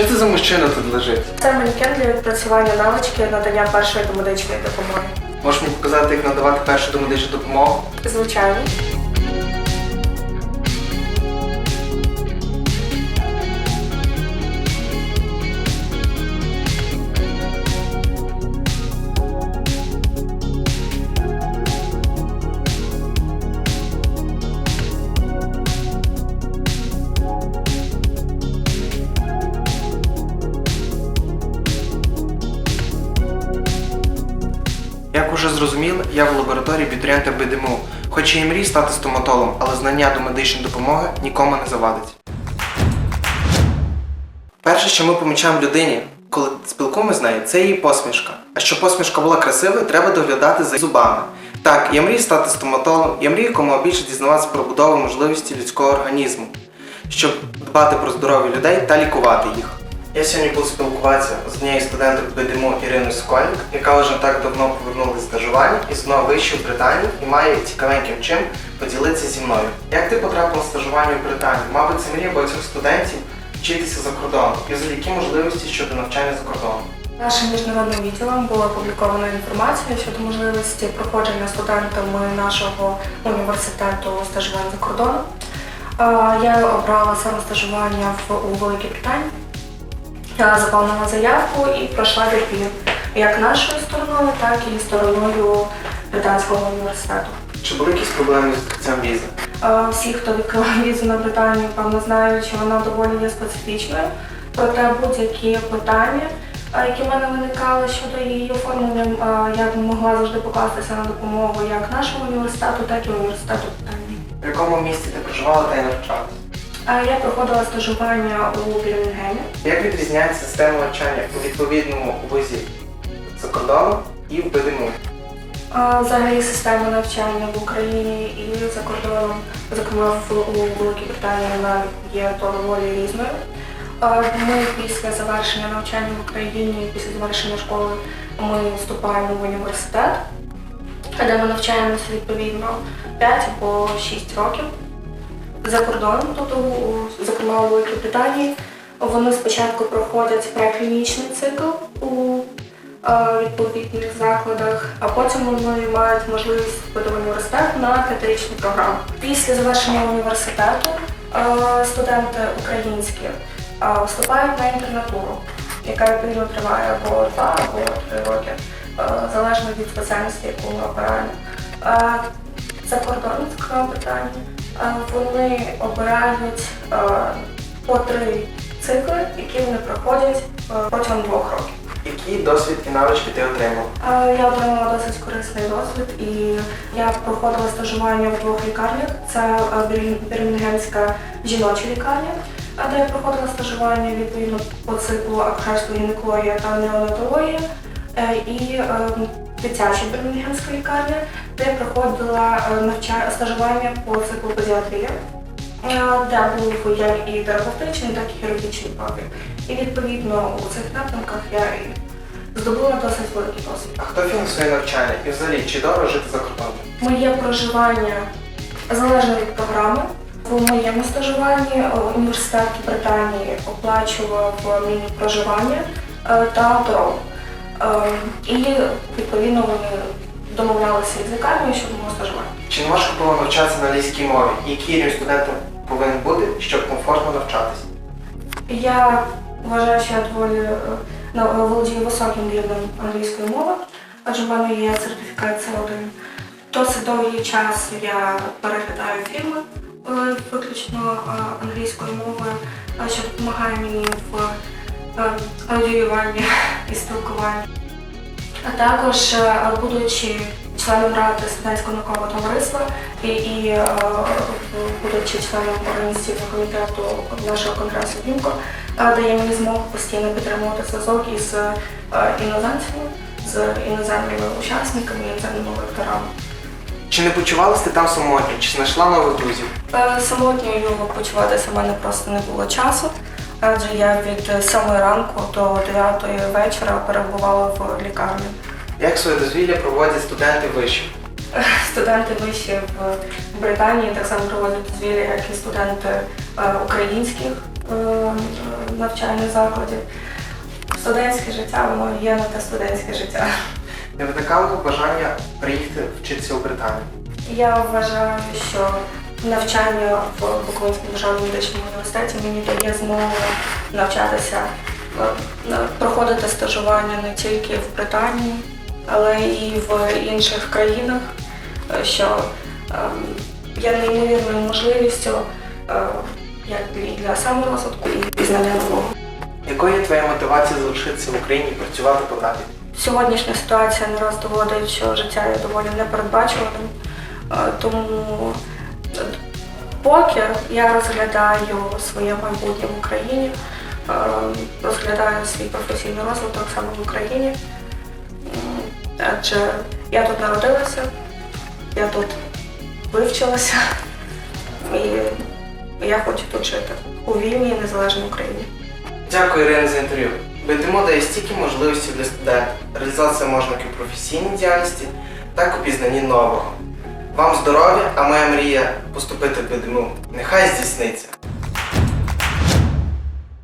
Що це за мужчина тут лежить? Це манекен для відпрацювання навички надання першої домедичної допомоги. Можеш мені показати, як надавати першу домедичну допомогу? Звичайно. Уже зрозуміли, я в лабораторії абітурієнта БДМУ. Хоч і мрію стати стоматологом, але знання до медичної допомоги нікому не завадить. Перше, що ми помічаємо людині, коли спілкуємося з нею, це її посмішка. А щоб посмішка була красивою, треба доглядати за зубами. Так, я мрію стати стоматологом, я мрію якомога більше дізнаватися про будову можливості людського організму, щоб дбати про здоров'я людей та лікувати їх. Я сьогодні буду спілкуватися з однією студенткою БДМУ Іриною Скольник, яка вже так давно повернулася з стажування і знову вище в Британії і має цікавеньким чим поділитися зі мною. Як ти потрапила стажування в Британію? Мабуть, це мрія багатьох студентів вчитися за кордоном. І взагалі які можливості щодо навчання за кордоном? Нашим міжнародним відділом була опублікована інформація щодо можливості проходження студентами нашого університету стажувань за кордоном. Я обрала саме стажування в у Великій Британії. Я заповнила заявку і пройшла відбір як нашою стороною, так і стороною британського університету. Чи були якісь проблеми з відкриттям візи? Е, Всі, хто відкривав візу на Британію, певно знають, що вона доволі є специфічною. Проте будь-які питання, е, які в мене виникали щодо її оформлення, е, я б могла завжди покластися на допомогу як нашого університету, так і університету Британії. В якому місті ти проживала та й навчалась? Я проходила стажування у Бірмінгемі. Як відрізняється система навчання у відповідному вузі за кордоном і в БДМУ? Взагалі система навчання в Україні і за кордоном, зокрема в у Великій Британії, вона є доволі різною. Ми після завершення навчання в Україні, після завершення школи, ми вступаємо в університет, де ми навчаємося відповідно 5 або 6 років. За кордоном, тобто зокрема у Великій вони спочатку проходять преклінічний цикл у е, відповідних закладах, а потім вони мають можливість вступити в університет на п'ятирічну програму. Після завершення університету е, студенти українські е, вступають на інтернатуру, яка відповідно триває або два, або три роки, залежно від спеціальності, яку ми обираємо. За Британії, е, вони обирають по три цикли, які вони проходять протягом двох років. Який досвід і навички ти отримав? Я отримала досить корисний досвід і я проходила стажування в двох лікарнях. Це Бірмінгемська жіноча лікарня, де я проходила стажування відповідно по циклу акушерство, гінекологія та неонатологія. Е, І е, дитяча Бірмінгемська лікарня, де проходила е, навча... стажування по циклу педіатрія. е, Де був як і терапевтичний, так і хірургічний профіль. І відповідно у цих напрямках я здобула досить великий досвід. А хто фінансує навчання? І взагалі, чи дорого жити за кордоном? Моє проживання залежно від програми. У моєму стажуванні е, університет Британії оплачував мені проживання та дорогу. Е, І відповідно вони домовлялися із лікарнею щодо мого стажування. Чи не важко було навчатися на англійській мові? Який рівень студентом повинен бути, щоб комфортно навчатися? Я вважаю, що я доволі е, володію високим рівнем англійської мови, адже в мене є сертифікат С1. Досить довгий час я переглядаю фільми е, виключно е, англійською мовою, е, що допомагає мені в аудіюванні і спілкуванні. А також, е, будучи членом ради студентського наукового товариства і, і е, будучи членом організаційного комітету нашого конгресу ВІМКО, е, дає мені змогу постійно підтримувати зв'язок із іноземцями, з іноземними учасниками, іноземними лекторами. Чи не почувалася ти там самотньо? Чи знайшла нових друзів? Самотньою почуватися в мене просто не було часу, адже я від 7 ранку до 9 вечора перебувала в лікарні. Як своє дозвілля проводять студенти вишів? Студенти виші в Британії так само проводять дозвілля, як і студенти е, українських е, навчальних закладів. Студентське життя, воно є на те студентське життя. Не виникало бажання приїхати вчитися у Британію. Я вважаю, що навчання в Буковинському державному медичному університеті мені дає змогу навчатися, е, проходити стажування не тільки в Британії, але і в інших країнах, е, що ем, є неймовірною можливістю е, як для- для саморозвитку і пізнання нового. Якою є твоя мотивація залишитися в Україні і працювати подалі? Сьогоднішня ситуація не раз доводить, що життя є доволі непередбачуваним. Тому поки я розглядаю своє майбутнє в Україні, е, розглядаю свій професійний розвиток саме в Україні. Адже я тут народилася, я тут вивчилася і я хочу тут жити у вільній незалежній Україні. Дякую, Ірина, за інтерв'ю. БДМО дає стільки можливостей для студентів. Реалізація можна як у професійній діяльності, так і у пізнанні нового. Вам здоров'я, а моя мрія поступити в БДМУ нехай здійсниться.